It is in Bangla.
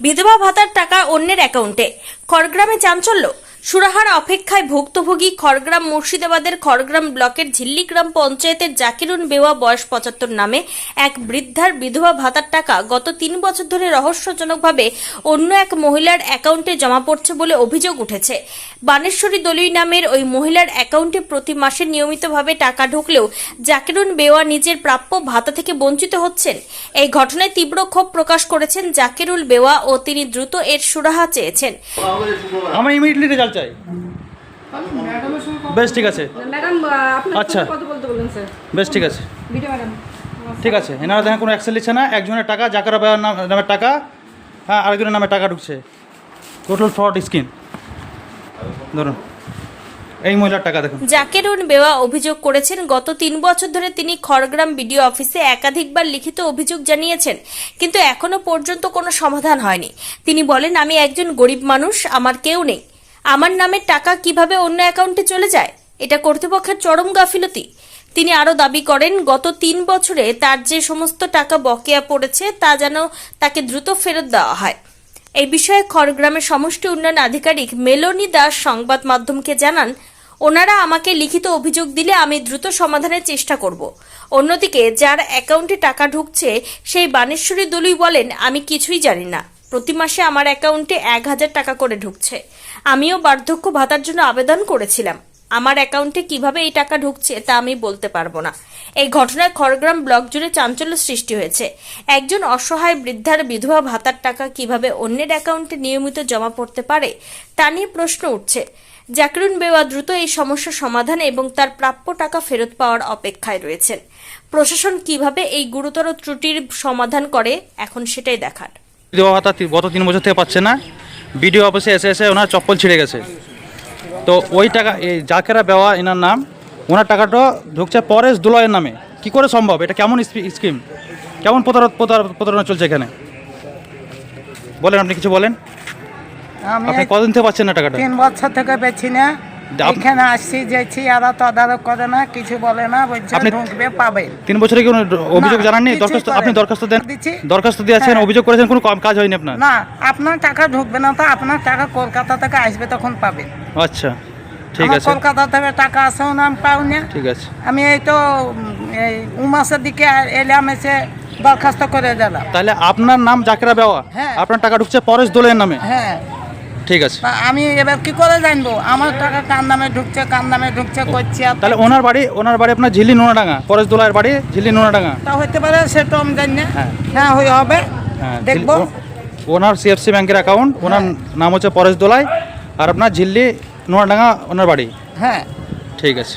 বিধবা ভাতার টাকা অন্যের অ্যাকাউন্টে। খড়গ্রামে চাঞ্চল্য? সুরাহার অপেক্ষায় ভুক্তভোগী খড়গ্রাম মুর্শিদাবাদের খড়গ্রাম ব্লকের ঝিল্লি গ্রাম পঞ্চায়েতের জাকিরুন বেওয়া বয়স পঁচাত্তর নামে এক বৃদ্ধার বিধবা ভাতার টাকা গত তিন বছর ধরে রহস্যজনকভাবে অন্য এক মহিলার অ্যাকাউন্টে জমা পড়ছে বলে অভিযোগ উঠেছে। বানেশ্বরী দলুই নামের ওই মহিলার অ্যাকাউন্টে প্রতি মাসে নিয়মিতভাবে টাকা ঢুকলেও জাকিরুন বেওয়া নিজের প্রাপ্য ভাতা থেকে বঞ্চিত হচ্ছেন। এই ঘটনায় তীব্র ক্ষোভ প্রকাশ করেছেন জাকিরুল বেওয়া ও তিনি দ্রুত এর সুরাহা চেয়েছেন। চাই? বেশ ঠিক আছে। আচ্ছা। সাথে কথা বলতে বলুন স্যার। বেশ ঠিক আছে। ঠিক আছে এনারা দেখেন কোনো অ্যাকশন নিচ্ছে না একজনের টাকা জাকারা নাম নামের টাকা হ্যাঁ আরেকজনের নামে টাকা ঢুকছে। টোটাল ফ্রড স্কিম ধরুন এই মহিলার টাকা দেখুন। জাকেরুন বেওয়া অভিযোগ করেছেন গত তিন বছর ধরে তিনি খড়গ্রাম বিডিও অফিসে একাধিকবার লিখিত অভিযোগ জানিয়েছেন কিন্তু এখনও পর্যন্ত কোনো সমাধান হয়নি। তিনি বলেন আমি একজন গরিব মানুষ আমার কেউ নেই। আমার নামের টাকা কীভাবে অন্য অ্যাকাউন্টে চলে যায়? এটা কর্তৃপক্ষের চরম গাফিলতি। তিনি আরও দাবি করেন, গত তিন বছরে তার যে সমস্ত টাকা বকেয়া পড়েছে, তা যেন তাকে দ্রুত ফেরত দেওয়া হয়। এই বিষয়ে খড়গ্রামের সমষ্টি উন্নয়ন আধিকারিক মেলোনি দাস সংবাদ মাধ্যমকে জানান, ওনারা আমাকে লিখিত অভিযোগ দিলে আমি দ্রুত সমাধানের চেষ্টা করব। অন্যদিকে, যার অ্যাকাউন্টে টাকা ঢুকছে, সেই বানেশ্বরী দলুই বলেন, আমি কিছুই জানি না। প্রতি মাসে আমার অ্যাকাউন্টে এক হাজার টাকা করে ঢুকছে। আমিও বার্ধক্য ভাতার জন্য আবেদন করেছিলাম। আমার অ্যাকাউন্টে কীভাবে এই টাকা ঢুকছে তা আমি বলতে পারব না। এই ঘটনায় খড়গ্রাম ব্লক জুড়ে চাঞ্চল্য সৃষ্টি হয়েছে। একজন অসহায় বৃদ্ধার বিধবা ভাতার টাকা কীভাবে অন্যের অ্যাকাউন্টে নিয়মিত জমা পড়তে পারে, তা নিয়ে প্রশ্ন উঠছে। জাকরুন বেওয়া দ্রুত এই সমস্যার সমাধান এবং তার প্রাপ্য টাকা ফেরত পাওয়ার অপেক্ষায় রয়েছেন। প্রশাসন কীভাবে এই গুরুতর ত্রুটির সমাধান করে, এখন সেটাই দেখার। বিধবা ভাতা গত তিন বছর থেকে পাচ্ছে না। বিডিও অফিসে এসে এসে ওনার চপ্পল ছিঁড়ে গেছে। তো ওই টাকা এই জাকেরা বেওয়া এনার নাম ওনার টাকাটা ঢুকছে পরেশ দুলয়ের নামে। কি করে সম্ভব? এটা কেমন স্কিম? কেমন প্রতারণা চলছে এখানে? বলেন আপনি কিছু বলেন? আপনি এই কতদিন থেকে পাচ্ছেন না টাকাটা? তিন বছর থেকে বেছি না। এখানে আসছি যেছি এরা তদারক করে না কিছু বলে না বলছে ঢুকবে পাবে। তিন বছরে কি কোনো অভিযোগ জানাননি? দরখাস্ত আপনি দরখাস্ত দেন দরখাস্ত দিয়েছেন হ্যাঁ। অভিযোগ করেছেন কোনো কাম- কাজ হয়নি আপনার? না আপনার টাকা ঢুকবে না তো আপনার টাকা কলকাতা থেকে আসবে তখন পাবেন আচ্ছা ঠিক আছে। কলকাতা থেকে টাকা আসেও না আমি পাও না ঠিক আছে। আমি এই তো এই উমাসের দিকে এলাম এসে দরখাস্ত করে দিলাম। তাহলে আপনার নাম জাকেরা বেওয়া? হ্যাঁ। আপনার টাকা ঢুকছে পরেশ দোলের নামে? হ্যাঁ। ঠিক আছে। আমি এবার কি করে জানব? আমার টাকা কার নামে ঢুকছে কার নামে ঢুকছে করছি তাহলে ওনার বাড়ি ওনার বাড়ি আপনার ঝিল্লি নোনাডাঙ্গা পরেশ দোলার বাড়ি ঝিল্লি নোনাডাঙ্গা। তা হতে পারে সেটা আমি জানি না। হ্যাঁ। হ্যাঁ হয়ে হবে। হ্যাঁ দেখব। ওনার সিএফসি ব্যাংকের অ্যাকাউন্ট ওনার নাম হচ্ছে পরেশ দোলাই আর আপনার ঝিল্লি নোনাডাঙ্গা ওনার বাড়ি। হ্যাঁ। ঠিক আছে।